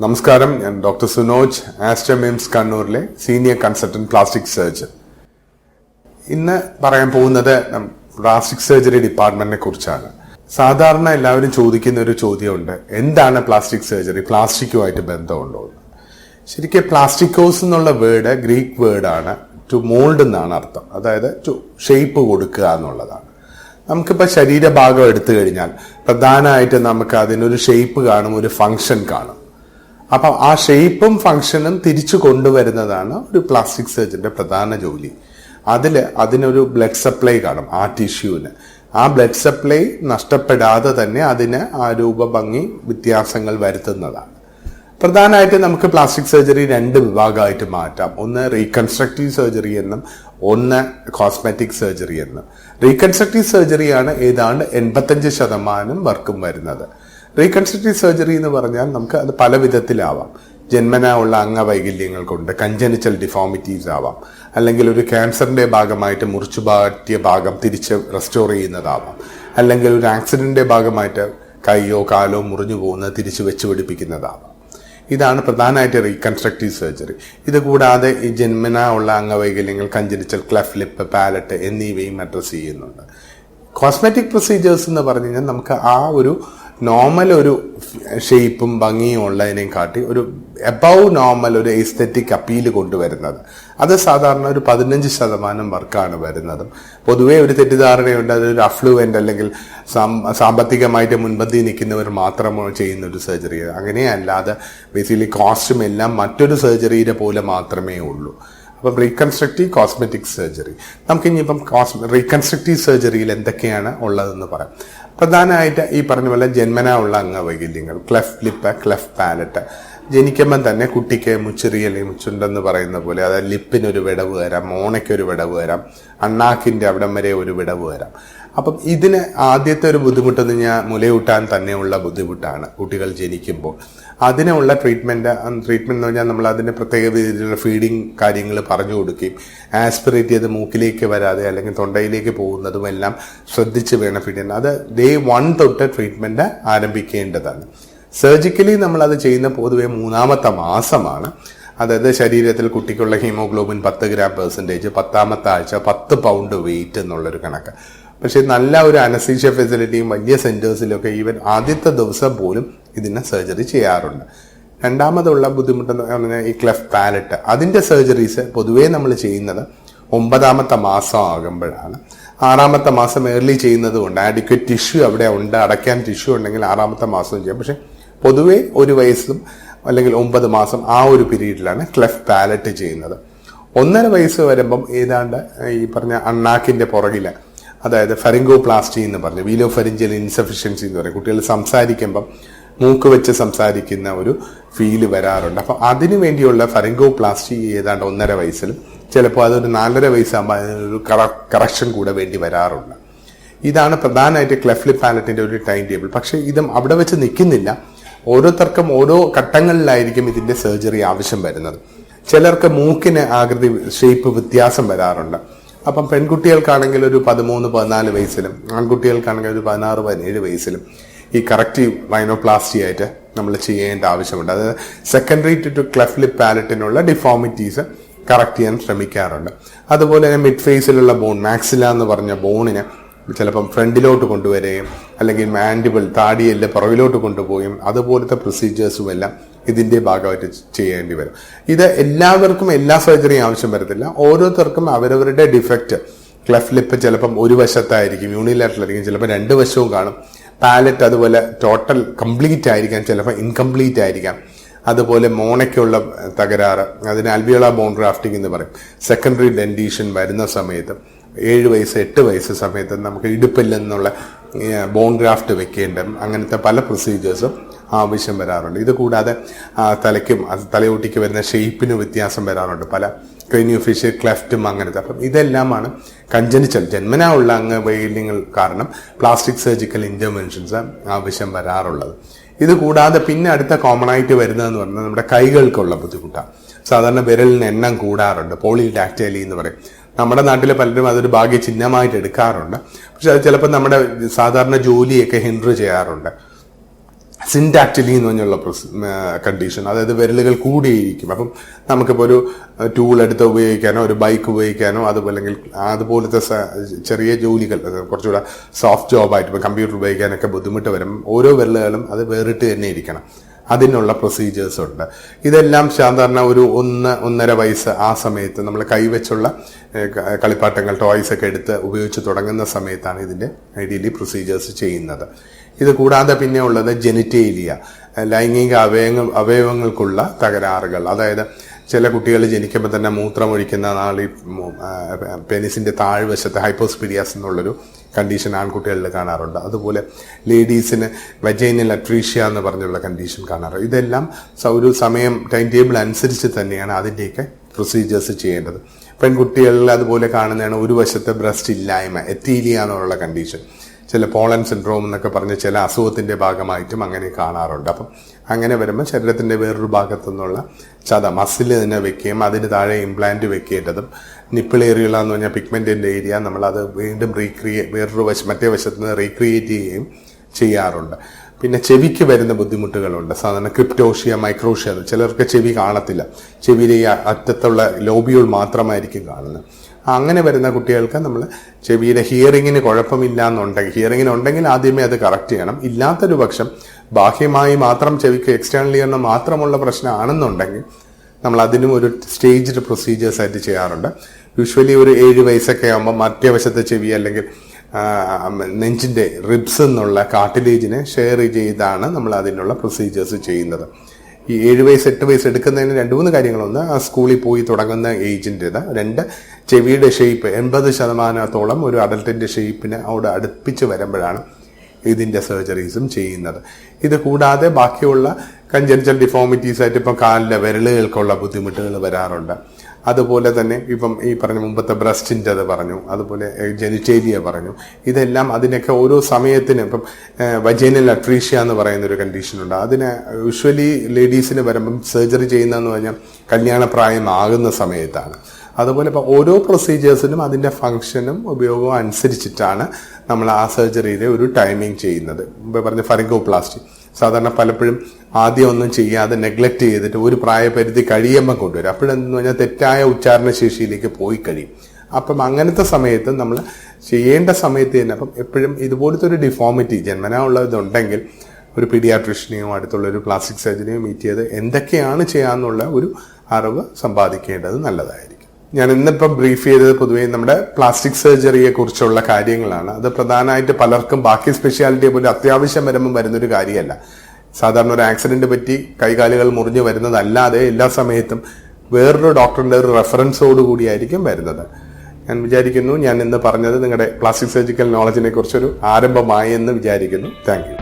നമസ്കാരം. ഞാൻ ഡോക്ടർ സുനോജ് ആസ്ട്രമിംസ് കണ്ണൂരിലെ സീനിയർ കൺസൾട്ടന്റ് പ്ലാസ്റ്റിക് സർജൻ. ഇന്ന് പറയാൻ പോകുന്നത് പ്ലാസ്റ്റിക് സർജറി ഡിപ്പാർട്ട്മെന്റിനെ കുറിച്ചാണ്. സാധാരണ എല്ലാവരും ചോദിക്കുന്ന ഒരു ചോദ്യമുണ്ട്. എന്താണ് പ്ലാസ്റ്റിക് സർജറി? പ്ലാസ്റ്റിക്കുമായിട്ട് ബന്ധമുണ്ടോ ശരിക്കും പ്ലാസ്റ്റിക്കോസ് എന്നുള്ള വേർഡ് ഗ്രീക്ക് വേർഡാണ്. ടു മോൾഡ് എന്നാണ് അർത്ഥം. അതായത് ടു ഷേപ്പ് കൊടുക്കുക എന്നുള്ളതാണ്. നമുക്കിപ്പോൾ ശരീരഭാഗം എടുത്തു കഴിഞ്ഞാൽ പ്രധാനമായിട്ട് നമുക്ക് അതിനൊരു ഷേപ്പ് കാണും ഒരു ഫങ്ഷൻ കാണും. അപ്പം ആ ഷേപ്പും ഫങ്ഷനും തിരിച്ചു കൊണ്ടുവരുന്നതാണ് ഒരു പ്ലാസ്റ്റിക് സർജന്റെ പ്രധാന ജോലി. അതിൽ അതിനൊരു ബ്ലഡ് സപ്ലൈ കാണും ആ ടിഷ്യൂവിന് ആ ബ്ലഡ് സപ്ലൈ നഷ്ടപ്പെടാതെ തന്നെ അതിന് ആ രൂപഭംഗി വ്യത്യാസങ്ങൾ വരുത്തുന്നതാണ്. പ്രധാനമായിട്ട് നമുക്ക് പ്ലാസ്റ്റിക് സർജറി രണ്ട് വിഭാഗമായിട്ട് മാറ്റാം. ഒന്ന് റീകൺസ്ട്രക്റ്റീവ് സർജറി എന്നും ഒന്ന് കോസ്മെറ്റിക് സർജറി എന്നും. റീകൺസ്ട്രക്റ്റീവ് സർജറിയാണ് ഏതാണ്ട് എൺപത്തഞ്ച് ശതമാനം വർക്കും വരുന്നത്. റീകൺസ്ട്രക്റ്റീവ് സർജറി എന്ന് പറഞ്ഞാൽ നമുക്ക് അത് പല വിധത്തിലാവാം. ജന്മനാ ഉള്ള അംഗവൈകല്യങ്ങൾ കൊണ്ട് കഞ്ചനിച്ചൽ ഡിഫോമിറ്റീസ് ആവാം. അല്ലെങ്കിൽ ഒരു ക്യാൻസറിന്റെ ഭാഗമായിട്ട് മുറിച്ചു മാറ്റിയ ഭാഗം തിരിച്ച് റെസ്റ്റോർ ചെയ്യുന്നതാവാം. അല്ലെങ്കിൽ ഒരു ആക്സിഡന്റിന്റെ ഭാഗമായിട്ട് കൈയോ കാലോ മുറിഞ്ഞു പോകുന്നത് തിരിച്ച് വെച്ച് പിടിപ്പിക്കുന്നതാവാം. ഇതാണ് പ്രധാനമായിട്ട് റീകൺസ്ട്രക്റ്റീവ് സർജറി. ഇത് കൂടാതെ ഈ ജന്മനാ ഉള്ള അംഗവൈകല്യങ്ങൾ കഞ്ചനിച്ചൽ ക്ലഫ് ലിപ്പ് പാലറ്റ് എന്നിവയും അഡ്രസ്സ് ചെയ്യുന്നുണ്ട്. കോസ്മെറ്റിക് പ്രൊസീജിയേഴ്സ് എന്ന് പറഞ്ഞു കഴിഞ്ഞാൽ നമുക്ക് ആ ഒരു നോർമൽ ഒരു ഷേപ്പും ഭംഗിയും ഉള്ളതിനെയും കാട്ടി ഒരു എബവ് നോർമൽ ഒരു എസ്തെറ്റിക് അപ്പീൽ കൊണ്ടുവരുന്നത്. അത് സാധാരണ ഒരു പതിനഞ്ച് ശതമാനം വർക്കാണ് വരുന്നതും. പൊതുവേ ഒരു തെറ്റിദ്ധാരണയുണ്ട്. അതൊരു അഫ്ലുവന്റ് അല്ലെങ്കിൽ സാമ്പത്തികമായിട്ട് മുൻപന്തി നിൽക്കുന്നവർ മാത്രം ചെയ്യുന്ന ഒരു സർജറി അങ്ങനെയല്ലാതെ ബേസിക്കലി കോസ്റ്റും എല്ലാം മറ്റൊരു സർജറിയുടെ പോലെ മാത്രമേ ഉള്ളൂ. അപ്പം റീകൺസ്ട്രക്റ്റീവ് കോസ്മെറ്റിക് സർജറി. നമുക്ക് ഇനിയിപ്പം കോസ് റീകൺസ്ട്രക്റ്റീവ് സർജറിയിൽ എന്തൊക്കെയാണ് ഉള്ളതെന്ന് പറയാം. പ്രധാനമായിട്ട് ഈ പറഞ്ഞ പോലെ ജന്മനാ ഉള്ള അംഗവൈകല്യങ്ങൾ ക്ലെഫ് ലിപ്പ് ക്ലെഫ് പാലറ്റ് ജനിക്കുമ്പം തന്നെ കുട്ടിക്ക് മുച്ചിറി അല്ലെങ്കിൽ മുച്ചുണ്ടെന്ന് പറയുന്ന പോലെ അതായത് ലിപ്പിനൊരു വിടവ് വരാം മോണയ്ക്കൊരു വിടവ് വരാം അണ്ണാക്കിന്റെ അവിടം വരെ ഒരു വിടവ് വരാം. അപ്പം ഇതിന് ആദ്യത്തെ ഒരു ബുദ്ധിമുട്ടെന്ന് ഞാൻ മുലയൂട്ടാൻ തന്നെയുള്ള ബുദ്ധിമുട്ടാണ് കുട്ടികൾ ജനിക്കുമ്പോൾ. അതിനുള്ള ട്രീറ്റ്മെന്റ് ട്രീറ്റ്മെന്റ് എന്ന് പറഞ്ഞാൽ നമ്മൾ അതിന്റെ പ്രത്യേക രീതിയിലുള്ള ഫീഡിങ് കാര്യങ്ങൾ പറഞ്ഞു കൊടുക്കുകയും ആസ്പിറേറ്റ് ചെയ്ത് മൂക്കിലേക്ക് വരാതെ അല്ലെങ്കിൽ തൊണ്ടയിലേക്ക് പോകുന്നതും എല്ലാം ശ്രദ്ധിച്ച് വേണം ഫീഡ് ചെയ്യാൻ അത് ഡേ വൺ തൊട്ട് ട്രീറ്റ്മെന്റ് ആരംഭിക്കേണ്ടതാണ്. സർജിക്കലി നമ്മൾ അത് ചെയ്യുന്ന പൊതുവെ മൂന്നാമത്തെ മാസമാണ്. അതായത് ശരീരത്തിൽ കുട്ടിക്കുള്ള ഹീമോഗ്ലോബിൻ പത്ത് ഗ്രാം പെർസെന്റേജ് പത്താമത്തെ ആഴ്ച പത്ത് പൗണ്ട് വെയിറ്റ് എന്നുള്ളൊരു കണക്ക്. പക്ഷെ നല്ല ഒരു അനസീഷ്യ ഫെസിലിറ്റിയും വലിയ സെന്റേഴ്സിലൊക്കെ ഈവൻ ആദ്യത്തെ ദിവസം പോലും ഇതിന് സർജറി ചെയ്യാറുണ്ട്. രണ്ടാമതുള്ള പറഞ്ഞാൽ ഈ ക്ലെഫ് പാലറ്റ് അതിന്റെ സർജറീസ് പൊതുവേ നമ്മൾ ചെയ്യുന്നത് ഒമ്പതാമത്തെ മാസം ആകുമ്പോഴാണ് ആറാമത്തെ മാസം ഏർലി ചെയ്യുന്നത് കൊണ്ട് ആഡിക്വറ്റ് ടിഷ്യൂ അവിടെ ഉണ്ട് അടയ്ക്കാൻ ടിഷ്യൂ ഉണ്ടെങ്കിൽ ആറാമത്തെ മാസം ചെയ്യാം. പക്ഷെ പൊതുവേ ഒരു വയസ്സും അല്ലെങ്കിൽ ഒമ്പത് മാസം ആ ഒരു പീരീഡിലാണ് ക്ലെഫ് പാലറ്റ് ചെയ്യുന്നത്. ഒന്നര വയസ്സ് വരുമ്പം ഏതാണ്ട് ഈ പറഞ്ഞ അണ്ണാക്കിന്റെ പുറകിൽ അതായത് ഫെറിംഗോ പ്ലാസ്റ്റി എന്ന് പറഞ്ഞു വീലോ ഫെറിഞ്ചൽ ഇൻസഫിഷ്യൻസി എന്ന് പറയും. കുട്ടികൾ സംസാരിക്കുമ്പം മൂക്ക് വെച്ച് സംസാരിക്കുന്ന ഒരു ഫീൽ വരാറുണ്ട്. അപ്പം അതിനു വേണ്ടിയുള്ള ഫെറിംഗോ പ്ലാസ്റ്റി ഏതാണ്ട് ഒന്നര വയസ്സിലും ചിലപ്പോൾ അതൊരു നാലര വയസ്സാകുമ്പോൾ അതിനൊരു കറക്ഷൻ കൂടെ വേണ്ടി വരാറുണ്ട്. ഇതാണ് പ്രധാനമായിട്ട് ക്ലെഫ്ലി പാലറ്റിന്റെ ഒരു ടൈം ടേബിൾ. പക്ഷേ ഇതും അവിടെ വെച്ച് നിൽക്കുന്നില്ല. ഓരോരുത്തർക്കും ഓരോ ഘട്ടങ്ങളിലായിരിക്കും ഇതിന്റെ സർജറി ആവശ്യം വരുന്നത്. ചിലർക്ക് മൂക്കിന് ആകൃതി ഷേപ്പ് വ്യത്യാസം വരാറുണ്ട്. അപ്പം പെൺകുട്ടികൾക്കാണെങ്കിൽ ഒരു പതിമൂന്ന് പതിനാല് വയസ്സിലും ആൺകുട്ടികൾക്കാണെങ്കിൽ ഒരു പതിനാറ് പതിനേഴ് വയസ്സിലും ഈ കറക്റ്റീവ് വൈനോപ്ലാസ്റ്റി ആയിട്ട് നമ്മൾ ചെയ്യേണ്ട ആവശ്യമുണ്ട്. അതായത് സെക്കൻഡറി ടു ക്ലെഫ്ലി പാലറ്റിനുള്ള ഡിഫോമിറ്റീസ് കറക്റ്റ് ചെയ്യാൻ ശ്രമിക്കാറുണ്ട്. അതുപോലെ തന്നെ മിഡ് ഫേസിലുള്ള ബോൺ മാക്സില എന്ന് പറഞ്ഞ ബോണിന് ചിലപ്പം ഫ്രണ്ടിലോട്ട് കൊണ്ടുവരികയും അല്ലെങ്കിൽ മാൻഡിബിൾ താടിയല്ല പുറകിലോട്ട് കൊണ്ടുപോവുകയും അതുപോലത്തെ പ്രൊസീജിയേഴ്സും എല്ലാം ഇതിന്റെ ഭാഗമായിട്ട് ചെയ്യേണ്ടി വരും. ഇത് എല്ലാവർക്കും എല്ലാ സർജറിയും ആവശ്യം വരത്തില്ല. ഓരോരുത്തർക്കും അവരവരുടെ ഡിഫക്റ്റ് ക്ലഫ് ലിപ്പ് ചിലപ്പം ഒരു വശത്തായിരിക്കും യൂണിലാറ്ററൽ ആയിരിക്കും ചിലപ്പോൾ രണ്ട് വശവും കാണും. പാലറ്റ് അതുപോലെ ടോട്ടൽ കംപ്ലീറ്റ് ആയിരിക്കാം ചിലപ്പോൾ ഇൻകംപ്ലീറ്റ് ആയിരിക്കാം. അതുപോലെ മോണയ്ക്കുള്ള തകരാറ് അതിന് അൽബിയോള ബോൺ ഗ്രാഫ്റ്റിംഗ് എന്ന് പറയും. സെക്കൻഡറി ഡെൻഡീഷൻ വരുന്ന സമയത്ത് ഏഴ് വയസ്സ് എട്ട് വയസ്സ് സമയത്ത് നമുക്ക് ഇടുപ്പിൽ നിന്നുള്ള ബോൺ ഗ്രാഫ്റ്റ് വെക്കേണ്ട അങ്ങനത്തെ പല പ്രൊസീജിയേഴ്സും ആവശ്യം വരാറുണ്ട്. ഇത് കൂടാതെ തലയ്ക്കും തലയോട്ടിക്ക് വരുന്ന ഷേപ്പിന് വ്യത്യാസം വരാറുണ്ട്. പല ക്രൈനിയോഫിഷ്യൽ ക്ലെഫ്റ്റും അങ്ങനത്തെ. അപ്പം ഇതെല്ലാമാണ് കഞ്ചനിച്ചൽ ജന്മനാ ഉള്ള അങ്ങ് വെയിലിങ്ങൾ കാരണം പ്ലാസ്റ്റിക് സർജിക്കൽ ഇന്റർവെൻഷൻസ് ആവശ്യം വരാറുള്ളത്. ഇത് കൂടാതെ പിന്നെ അടുത്ത കോമൺ ആയിട്ട് വരുന്നതെന്ന് പറഞ്ഞാൽ നമ്മുടെ കൈകൾക്കുള്ള ബുദ്ധിമുട്ടാണ്. സാധാരണ വിരലിന് എണ്ണം കൂടാറുണ്ട്. പോളിഡാക്ടൈലി എന്ന് പറയും. നമ്മുടെ നാട്ടിലെ പലരും അതൊരു ഭാഗ്യ ചിഹ്നമായിട്ട് എടുക്കാറുണ്ട്. പക്ഷെ അത് ചിലപ്പോൾ നമ്മുടെ സാധാരണ ജോലിയൊക്കെ ഹിൻഡർ ചെയ്യാറുണ്ട്. സിൻഡാക്ടിലി എന്ന് പറഞ്ഞുള്ള കണ്ടീഷൻ അതായത് വിരലുകൾ കൂടിയിരിക്കും. അപ്പം നമുക്കിപ്പോൾ ഒരു ടൂൾ എടുത്ത് ഉപയോഗിക്കാനോ ഒരു ബൈക്ക് ഉപയോഗിക്കാനോ അതുപോലെ അതുപോലത്തെ ചെറിയ ജോലികൾ കുറച്ചുകൂടെ സോഫ്റ്റ് ജോബായിട്ട് ഇപ്പോൾ കമ്പ്യൂട്ടർ ഉപയോഗിക്കാനൊക്കെ ബുദ്ധിമുട്ട് വരും. ഓരോ വിരലുകളും അത് വേറിട്ട് തന്നെ ഇരിക്കണം. അതിനുള്ള പ്രൊസീജിയേഴ്സ് ഉണ്ട്. ഇതെല്ലാം സാധാരണ ഒരു ഒന്ന് ഒന്നര വയസ്സ് ആ സമയത്ത് നമ്മൾ കൈവച്ചുള്ള കളിപ്പാട്ടങ്ങൾ ടോയ്സ് ഒക്കെ എടുത്ത് ഉപയോഗിച്ച് തുടങ്ങുന്ന സമയത്താണ് ഇതിന്റെ ഐഡിയലി പ്രൊസീജിയേഴ്സ് ചെയ്യുന്നത്. ഇത് കൂടാതെ പിന്നെ ഉള്ളത് ജെനിറ്റേലിയ ലൈംഗിക അവയവങ്ങൾ അവയവങ്ങൾക്കുള്ള തകരാറുകൾ. അതായത് ചില കുട്ടികൾ ജനിക്കുമ്പോൾ തന്നെ മൂത്രമൊഴിക്കുന്ന നാളി പെനിസിന്റെ താഴ്വശത്ത് ഹൈപ്പോസ്പിഡിയാസ് എന്നുള്ളൊരു കണ്ടീഷൻ ആൺകുട്ടികളിൽ കാണാറുണ്ട്. അതുപോലെ ലേഡീസിന് വജൈനൽ അട്രീഷ്യ എന്ന് പറഞ്ഞുള്ള കണ്ടീഷൻ കാണാറുണ്ട്. ഇതെല്ലാം ഒരു സമയം ടൈം ടേബിൾ അനുസരിച്ച് തന്നെയാണ് അതിന്റെയൊക്കെ പ്രൊസീജിയേഴ്സ് ചെയ്യേണ്ടത്. പെൺകുട്ടികളിൽ അതുപോലെ കാണുന്നതാണ് ഒരു വശത്തെ ബ്രസ്റ്റ് ഇല്ലായ്മ എത്തീലിയ എന്നുള്ള കണ്ടീഷൻ ചില പോളൻ സിൻഡ്രോം എന്നൊക്കെ പറഞ്ഞ് ചില അസുഖത്തിന്റെ ഭാഗമായിട്ടും അങ്ങനെ കാണാറുണ്ട്. അപ്പം അങ്ങനെ വരുമ്പോൾ ശരീരത്തിന്റെ വേറൊരു ഭാഗത്തു നിന്നുള്ള ചത മസിൽ തന്നെ വെക്കുകയും അതിന് താഴെ ഇംപ്ലാന്റ് വെക്കേണ്ടതും. നിപ്പിൾ ഏരിയ എന്ന് പറഞ്ഞാൽ പിഗ്മെന്റിന്റെ ഏരിയ നമ്മൾ അത് വീണ്ടും റീക്രിയേറ്റ് വേറൊരു വശം മറ്റേ വശത്ത് നിന്ന് റീക്രിയേറ്റ് ചെയ്യുകയും ചെയ്യാറുണ്ട്. പിന്നെ ചെവിക്ക് വരുന്ന ബുദ്ധിമുട്ടുകളുണ്ട്. സാധാരണ ക്രിപ്റ്റോഷ്യ മൈക്രോഷ്യ ചിലർക്ക് ചെവി കാണത്തില്ല. ചെവിയിലെ ഈ അറ്റത്തുള്ള ലോബിയോൾ മാത്രമായിരിക്കും കാണുന്നത്. അങ്ങനെ വരുന്ന കുട്ടികൾക്ക് നമ്മൾ ചെവിയുടെ ഹിയറിങ്ങിന് കുഴപ്പമില്ല എന്നുണ്ടെങ്കിൽ ഹിയറിങ്ങിന് ഉണ്ടെങ്കിൽ ആദ്യമേ അത് കറക്റ്റ് ചെയ്യണം. ഇല്ലാത്തൊരു പക്ഷം ബാഹ്യമായി മാത്രം ചെവിക്ക് എക്സ്റ്റേണൽ ഇയറിന് മാത്രമുള്ള പ്രശ്നമാണെന്നുണ്ടെങ്കിൽ നമ്മൾ അതിനും ഒരു സ്റ്റേജ്ഡ് പ്രൊസീജിയേഴ്സ് ആയിട്ട് ചെയ്യാറുണ്ട്. യൂഷ്വലി ഒരു ഏഴ് വയസ്സൊക്കെ ആകുമ്പോൾ മറ്റേ വശത്തെ ചെവി അല്ലെങ്കിൽ ആ, നെഞ്ചിന്റെ റിബ്സ് എന്നുള്ള കാർട്ടിലേജിനെ ഷെയർ ചെയ്താണ് നമ്മൾ അതിനുള്ള പ്രൊസീജിയേഴ്സ് ചെയ്യുന്നത്. ഈ ഏഴ് വയസ്സ് എട്ട് വയസ്സ് എടുക്കുന്നതിന് രണ്ട് മൂന്ന് കാര്യങ്ങളൊന്ന് ആ സ്കൂളിൽ പോയി തുടങ്ങുന്ന ഏജിന്റെത് രണ്ട് ചെവിയുടെ ഷേപ്പ് എൺപത് ശതമാനത്തോളം ഒരു അഡൽട്ടിന്റെ ഷേപ്പിനെ അവിടെ അടുപ്പിച്ച് വരുമ്പോഴാണ് ഇതിന്റെ സർജറീസും ചെയ്യുന്നത്. ഇത് കൂടാതെ ബാക്കിയുള്ള കഞ്ചനിച്ചൽ ഡിഫോമിറ്റീസ് ആയിട്ട് ഇപ്പോൾ കാലിലെ വിരലുകൾക്കുള്ള ബുദ്ധിമുട്ടുകൾ വരാറുണ്ട്. അതുപോലെ തന്നെ ഇപ്പം ഈ പറഞ്ഞ മുമ്പത്തെ ബ്രസ്റ്റിന്റെ അത് പറഞ്ഞു അതുപോലെ ജെനിറ്റേലിയ പറഞ്ഞു. ഇതെല്ലാം അതിനൊക്കെ ഓരോ സമയത്തിന് ഇപ്പം വജൈനൽ അട്രീഷ്യ എന്ന് പറയുന്ന ഒരു കണ്ടീഷനുണ്ട് അതിന് യൂഷ്വലി ലേഡീസിന് വരുമ്പം സർജറി ചെയ്യുന്നതെന്ന് പറഞ്ഞാൽ കല്യാണപ്രായമാകുന്ന സമയത്താണ്. അതുപോലെ ഇപ്പോൾ ഓരോ പ്രൊസീജിയേഴ്സിനും അതിന്റെ ഫങ്ഷനും ഉപയോഗവും അനുസരിച്ചിട്ടാണ് നമ്മൾ ആ സർജറിയിലെ ഒരു ടൈമിംഗ് ചെയ്യുന്നത്. മുമ്പ് പറഞ്ഞ ഫറിങ്കോപ്ലാസ്റ്റി സാധാരണ പലപ്പോഴും ആദ്യം ഒന്നും ചെയ്യാതെ നെഗ്ലക്ട് ചെയ്തിട്ട് ഒരു പ്രായപരിധി കഴിയുമ്പോൾ കൊണ്ടുവരും. അപ്പോഴെന്ന് പറഞ്ഞാൽ തെറ്റായ ഉച്ചാരണ ശേഷിയിലേക്ക് പോയി കഴിയും. അപ്പം അങ്ങനത്തെ സമയത്ത് നമ്മൾ ചെയ്യേണ്ട സമയത്ത് തന്നെ അപ്പം എപ്പോഴും ഇതുപോലത്തെ ഒരു ഡിഫോമിറ്റി ജന്മനാ ഉള്ളതുണ്ടെങ്കിൽ ഒരു പീഡിയാട്രിഷ്യനെയോ അടുത്തുള്ള ഒരു പ്ലാസ്റ്റിക് സർജനെയോ മീറ്റ് ചെയ്ത് എന്തൊക്കെയാണ് ചെയ്യാന്നുള്ള ഒരു അറിവ് സമ്പാദിക്കേണ്ടത് നല്ലതായിരിക്കും. ഞാൻ ഇന്നിപ്പം ബ്രീഫ് ചെയ്തത് പൊതുവേ നമ്മുടെ പ്ലാസ്റ്റിക് സർജറിയെ കുറിച്ചുള്ള കാര്യങ്ങളാണ്. അത് പ്രധാനമായിട്ട് പലർക്കും ബാക്കി സ്പെഷ്യാലിറ്റിയെ പോലെ അത്യാവശ്യം വരുമ്പോൾ വരുന്നൊരു കാര്യമല്ല. സാധാരണ ഒരു ആക്സിഡന്റ് പറ്റി കൈകാലുകൾ മുറിഞ്ഞു വരുന്നതല്ലാതെ എല്ലാ സമയത്തും വേറൊരു ഡോക്ടറിന്റെ ഒരു റെഫറൻസോട് കൂടിയായിരിക്കും വരുന്നത്. ഞാൻ വിചാരിക്കുന്നു ഞാൻ ഇന്ന് പറഞ്ഞത് നിങ്ങളുടെ പ്ലാസ്റ്റിക് സർജിക്കൽ നോളജിനെ കുറിച്ചൊരു ആരംഭമായി എന്ന് വിചാരിക്കുന്നു. താങ്ക്